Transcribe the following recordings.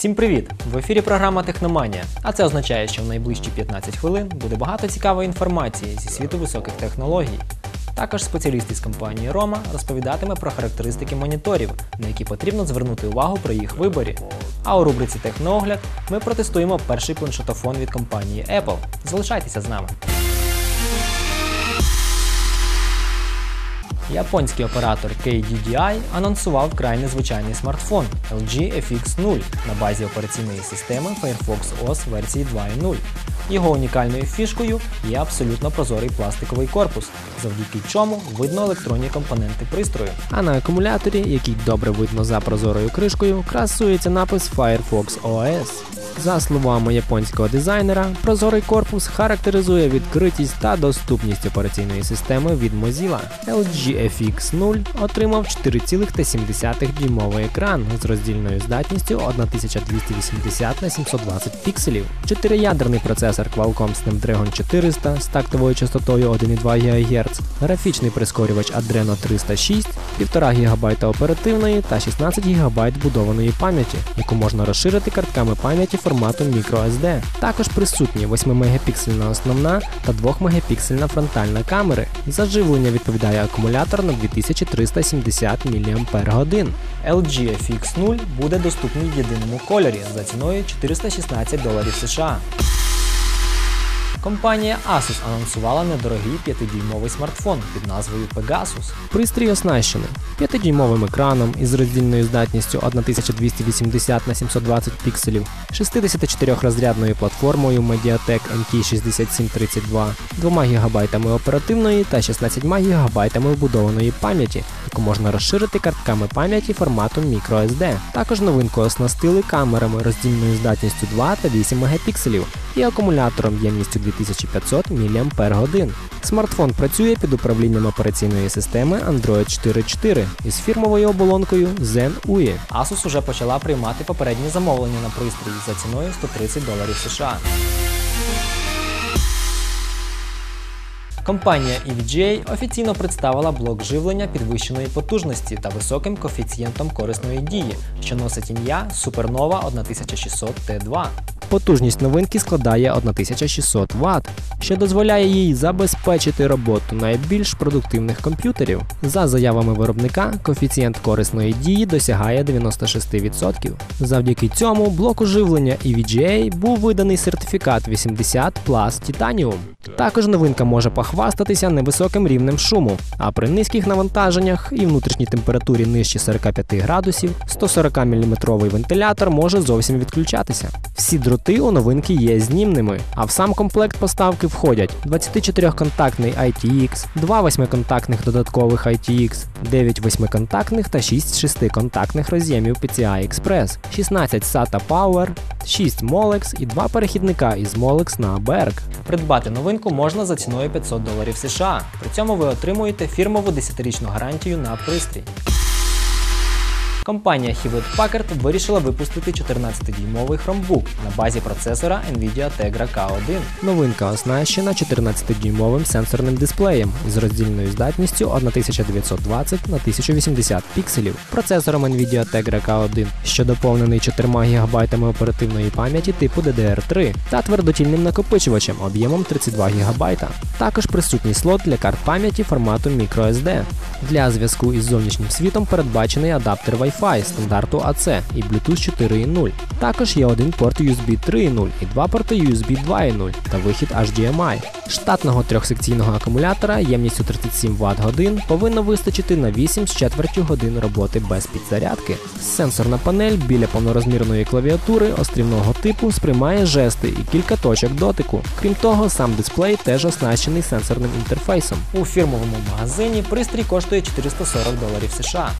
Всім привіт! В ефірі програма Техноманія. А це означає, що в найближчі 15 хвилин буде багато цікавої інформації зі світу високих технологій. Також спеціаліст із компанії Рома розповідатиме про характеристики моніторів, на які потрібно звернути увагу при їх виборі. А у рубриці Техноогляд ми протестуємо перший планшетофон від компанії Apple. Залишайтеся з нами. Японський оператор KDDI анонсував край незвичайний смартфон LG FX0 на базі операційної системи Firefox OS версії 2.0. Його унікальною фішкою є абсолютно прозорий пластиковий корпус, завдяки чому видно електронні компоненти пристрою. А на акумуляторі, який добре видно за прозорою кришкою, красується напис Firefox OS. За словами японського дизайнера, прозорий корпус характеризує відкритість та доступність операційної системи від Mozilla. LG FX0 отримав 4,7 дюймовий екран з роздільною здатністю 1280 на 720 пікселів, чотириядерний процесор Qualcomm Snapdragon 400 з тактовою частотою 1,2 ГГц, графічний прискорювач Adreno 306, 1,5 ГБ оперативної та 16 ГБ будованої пам'яті, яку можна розширити картками пам'яті формату microSD. Також присутні 8-мегапіксельна основна та 2-мегапіксельна фронтальна камери. Заживлення відповідає акумулятор на 2370 мАч. LG FX0 буде доступний в єдиному кольорі за ціною 416 доларів США. Компанія Asus анонсувала недорогий 5-дюймовий смартфон під назвою Pegasus. Пристрій оснащений 5-дюймовим екраном із роздільною здатністю 1280 на 720 пікселів, 64-розрядною платформою Mediatek MT6732, 2 ГБ оперативної та 16 ГБ вбудованої пам'яті, яку можна розширити картками пам'яті формату microSD. Також новинку оснастили камерами роздільною здатністю 2 та 8 мегапікселів і акумулятором ємністю 2500 мАч. Смартфон працює під управлінням операційної системи Android 4.4 із фірмовою оболонкою Zen UI. Asus уже почала приймати попередні замовлення на пристрій за ціною 130 доларів США. Компанія EVGA офіційно представила блок живлення підвищеної потужності та високим коефіцієнтом корисної дії, що носить ім'я Supernova 1600 T2. Потужність новинки складає 1600 Вт, що дозволяє їй забезпечити роботу найбільш продуктивних комп'ютерів. За заявами виробника, коефіцієнт корисної дії досягає 96%. Завдяки цьому блоку живлення EVGA був виданий сертифікат 80 Plus Titanium. Також новинка може похвастатися невисоким рівнем шуму, а при низьких навантаженнях і внутрішній температурі нижче 45 градусів 140 мм вентилятор може зовсім відключатися. Всі дроти у новинки є знімними, а в сам комплект поставки входять 24-контактний ITX, 2 8-контактних додаткових ITX, 9 8-контактних та 6 6-контактних роз'ємів PCI Express, 16 SATA Power, 6 Molex і 2 перехідника із Molex на Berg. Придбати новинку можна за ціною 500 доларів США. При цьому ви отримуєте фірмову 10-річну гарантію на пристрій. Компанія Hewlett Packard вирішила випустити 14-дюймовий Chromebook на базі процесора Nvidia Tegra K1. Новинка оснащена 14-дюймовим сенсорним дисплеєм з роздільною здатністю 1920 на 1080 пікселів, процесором Nvidia Tegra K1, що доповнений 4 ГБ оперативної пам'яті типу DDR3 та твердотільним накопичувачем об'ємом 32 ГБ. Також присутній слот для карт пам'яті формату microSD. Для зв'язку із зовнішнім світом передбачений адаптер Wi-Fi стандарту AC і Bluetooth 4.0. Також є один порт USB 3.0 і два порти USB 2.0 та вихід HDMI. Штатного трьохсекційного акумулятора ємністю 37 Вт годин повинно вистачити на 8 з чвертю годин роботи без підзарядки. Сенсорна панель біля повнорозмірної клавіатури острівного типу сприймає жести і кілька точок дотику. Крім того, сам дисплей теж оснащений сенсорним інтерфейсом. У фірмовому магазині пристрій коштує 440 доларів США.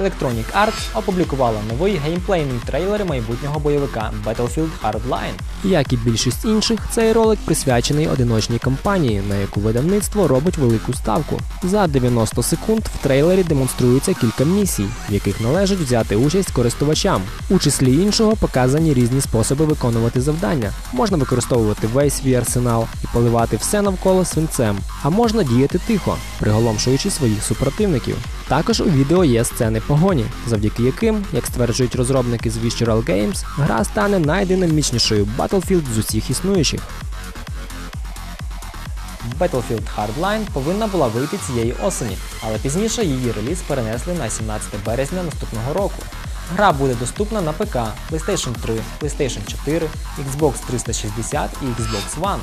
Electronic Arts опублікувала новий геймплейний трейлер майбутнього бойовика Battlefield Hardline. Як і більшість інших, цей ролик присвячений одиночній кампанії, на яку видавництво робить велику ставку. За 90 секунд в трейлері демонструється кілька місій, в яких належить взяти участь користувачам. У числі іншого показані різні способи виконувати завдання. Можна використовувати весь свій арсенал і поливати все навколо свинцем, а можна діяти тихо, приголомшуючи своїх супротивників. Також у відео є сцени погоні, завдяки яким, як стверджують розробники з Visual Games, гра стане найдинамічнішою Battlefield з усіх існуючих. Battlefield Hardline повинна була вийти цієї осені, але пізніше її реліз перенесли на 17 березня наступного року. Гра буде доступна на ПК, PlayStation 3, PlayStation 4, Xbox 360 і Xbox One.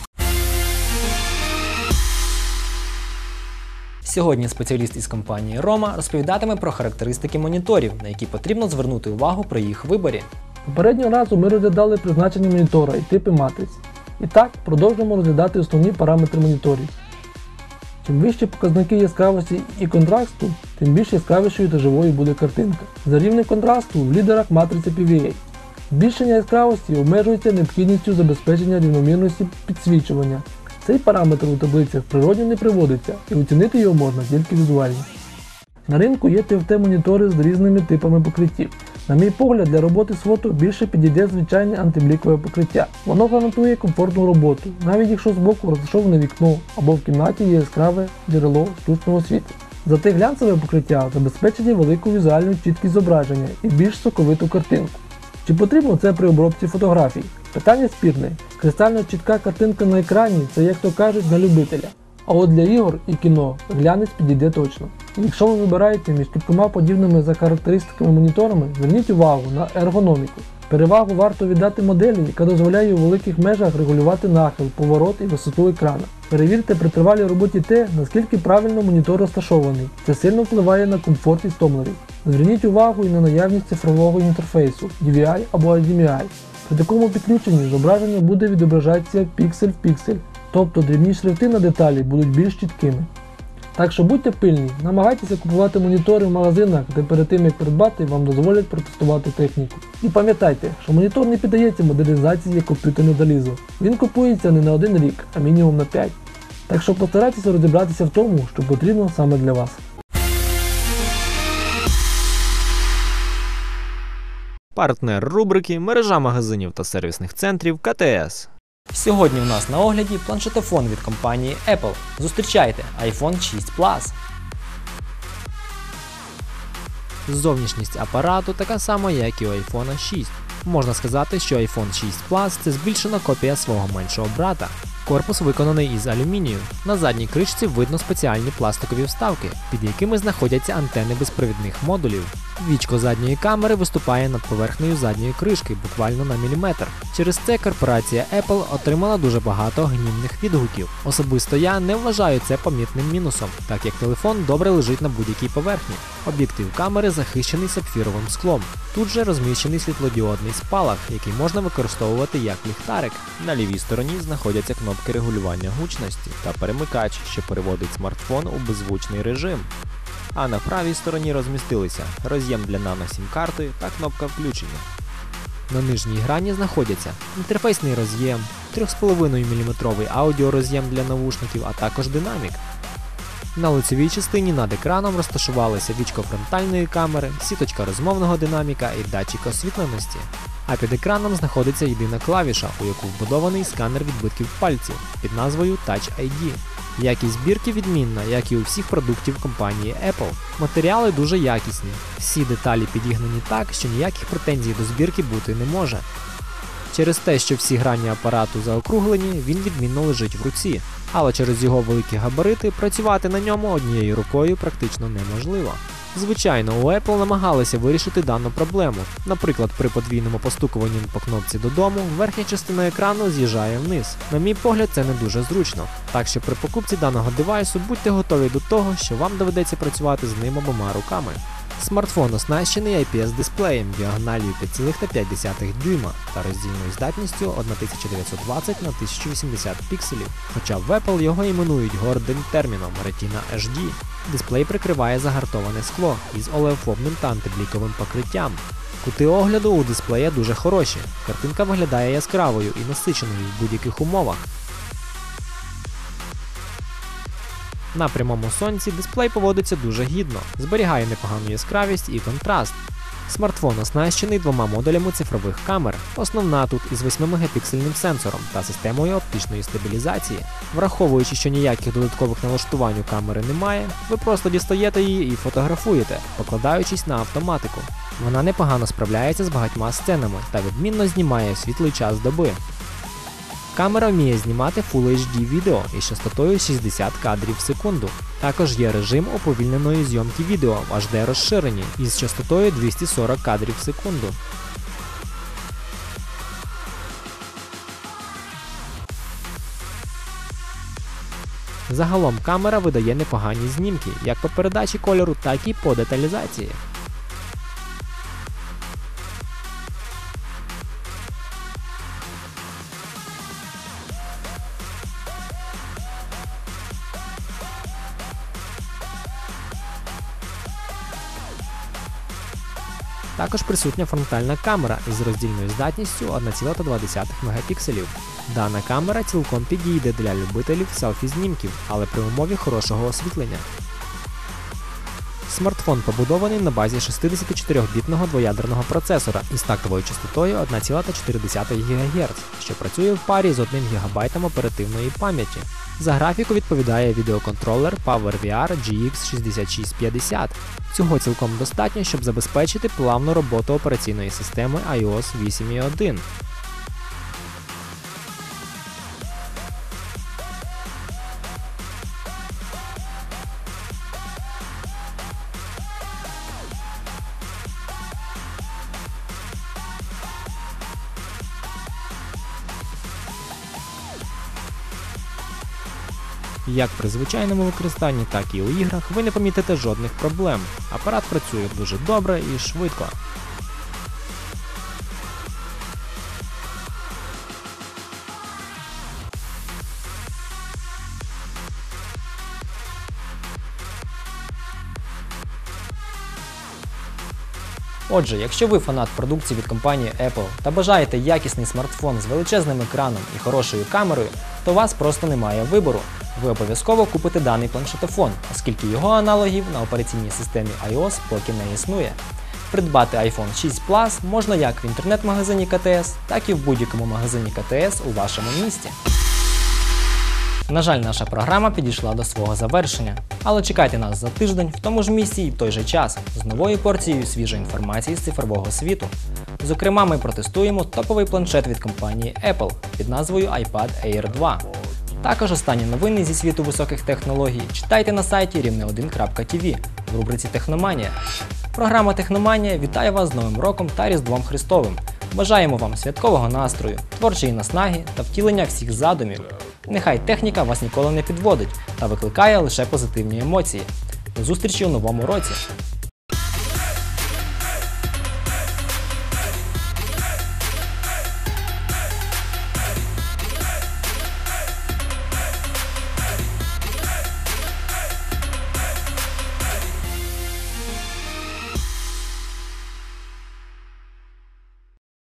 Сьогодні спеціаліст із компанії Roma розповідатиме про характеристики моніторів, на які потрібно звернути увагу при їх виборі. Попереднього разу ми розглядали призначення монітора і типи матриць. І так, продовжуємо розглядати основні параметри моніторів. Чим вищі показники яскравості і контрасту, тим більш яскравішою та живою буде картинка. За рівнем контрасту в лідерах матриця PVA. Збільшення яскравості обмежується необхідністю забезпечення рівномірності підсвічування. Цей параметр у таблицях природньо не приводиться і оцінити його можна тільки візуально. На ринку є TFT-монітори з різними типами покриттів. На мій погляд, для роботи з фото більше підійде звичайне антиблікове покриття. Воно гарантує комфортну роботу, навіть якщо збоку розташоване вікно або в кімнаті є яскраве джерело штучного світла. Зате глянцеве покриття забезпечить велику візуальну чіткість зображення і більш соковиту картинку. Чи потрібно це при обробці фотографій? Питання спірне. Кристально чітка картинка на екрані це, як то кажуть, на любителя. А от для ігор і кіно глянець підійде точно. Якщо ви вибираєте між кількома подібними за характеристиками моніторами, зверніть увагу на ергономіку. Перевагу варто віддати моделі, яка дозволяє у великих межах регулювати нахил, поворот і висоту екрана. Перевірте при тривалій роботі те, наскільки правильно монітор розташований. Це сильно впливає на комфорт і стомливість. Зверніть увагу і на наявність цифрового інтерфейсу DVI або HDMI. При такому підключенні зображення буде відображатися піксель в піксель, тобто дрібні шрифти на деталі будуть більш чіткими. Так що будьте пильні, намагайтеся купувати монітори в магазинах, де перед тим як придбати вам дозволять протестувати техніку. І пам'ятайте, що монітор не піддається модернізації як комп'ютерне залізо. Він купується не на один рік, а мінімум на 5. Так що постарайтеся розібратися в тому, що потрібно саме для вас. Партнер рубрики мережа магазинів та сервісних центрів КТС. Сьогодні у нас на огляді планшетофон від компанії Apple. Зустрічайте iPhone 6 Plus. Зовнішність апарату така сама, як і у iPhone 6. Можна сказати, що iPhone 6 Plus це збільшена копія свого меншого брата. Корпус виконаний із алюмінію. На задній кришці видно спеціальні пластикові вставки, під якими знаходяться антени безпровідних модулів. Вічко задньої камери виступає над поверхнею задньої кришки буквально на міліметр. Через це корпорація Apple отримала дуже багато гнівних відгуків. Особисто я не вважаю це помітним мінусом, так як телефон добре лежить на будь-якій поверхні. Об'єктив камери захищений сапфіровим склом. Тут же розміщений світлодіодний спалах, який можна використовувати як ліхтарик. На лівій стороні знаходяться кнопки регулювання гучності та перемикач, що переводить смартфон у беззвучний режим. А на правій стороні розмістилися роз'єм для нано-сім-карти та кнопка включення. На нижній грані знаходяться інтерфейсний роз'єм, 3,5 мм аудіороз'єм для навушників, а також динамік. На лицевій частині над екраном розташувалися вічко фронтальної камери, сіточка розмовного динаміка і датчик освітленості. А під екраном знаходиться єдина клавіша, у яку вбудований сканер відбитків пальців під назвою Touch ID. Якість збірки відмінна, як і у всіх продуктів компанії Apple. Матеріали дуже якісні. Всі деталі підігнані так, що ніяких претензій до збірки бути не може. Через те, що всі грані апарату заокруглені, він відмінно лежить в руці, але через його великі габарити працювати на ньому однією рукою практично неможливо. Звичайно, у Apple намагалися вирішити дану проблему. Наприклад, при подвійному постукуванні по кнопці додому верхня частина екрану з'їжджає вниз. На мій погляд, це не дуже зручно. Так що при покупці даного девайсу будьте готові до того, що вам доведеться працювати з ним обома руками. Смартфон оснащений IPS-дисплеєм діагональю 5,5 дюйма та роздільною здатністю 1920 на 1080 пікселів, хоча в Apple його іменують гордим терміном Retina HD. Дисплей прикриває загартоване скло із олеофобним та антибліковим покриттям. Кути огляду у дисплея дуже хороші. Картинка виглядає яскравою і насиченою в будь-яких умовах. На прямому сонці дисплей поводиться дуже гідно, зберігає непогану яскравість і контраст. Смартфон оснащений двома модулями цифрових камер. Основна тут із 8 мегапіксельним сенсором та системою оптичної стабілізації. Враховуючи, що ніяких додаткових налаштувань у камери немає, ви просто дістаєте її і фотографуєте, покладаючись на автоматику. Вона непогано справляється з багатьма сценами та відмінно знімає світлий час доби. Камера вміє знімати Full HD відео із частотою 60 кадрів в секунду. Також є режим уповільненої зйомки відео в HD розширенні із частотою 240 кадрів в секунду. Загалом камера видає непогані знімки як по передачі кольору, так і по деталізації. Також присутня фронтальна камера із роздільною здатністю 1,2 мегапікселів. Дана камера цілком підійде для любителів селфі-знімків, але при умові хорошого освітлення. Смартфон побудований на базі 64-бітного двоядерного процесора із тактовою частотою 1,4 ГГц, що працює в парі з 1 ГБ оперативної пам'яті. За графіку відповідає відеоконтролер PowerVR GX6650. Цього цілком достатньо, щоб забезпечити плавну роботу операційної системи iOS 8.1. Як при звичайному використанні, так і у іграх ви не помітите жодних проблем. Апарат працює дуже добре і швидко. Отже, якщо ви фанат продукції від компанії Apple та бажаєте якісний смартфон з величезним екраном і хорошою камерою, то у вас просто немає вибору. Ви обов'язково купите даний планшетофон, оскільки його аналогів на операційній системі iOS поки не існує. Придбати iPhone 6 Plus можна як в інтернет-магазині КТС, так і в будь-якому магазині КТС у вашому місті. На жаль, наша програма підійшла до свого завершення, але чекайте нас за тиждень в тому ж місці і в той же час з новою порцією свіжої інформації з цифрового світу. Зокрема, ми протестуємо топовий планшет від компанії Apple під назвою iPad Air 2. Також останні новини зі світу високих технологій читайте на сайті рівне1.tv в рубриці Техноманія. Програма Техноманія вітає вас з Новим роком та Різдвом Христовим. Бажаємо вам святкового настрою, творчої наснаги та втілення всіх задумів. Нехай техніка вас ніколи не підводить та викликає лише позитивні емоції. До зустрічі у новому році!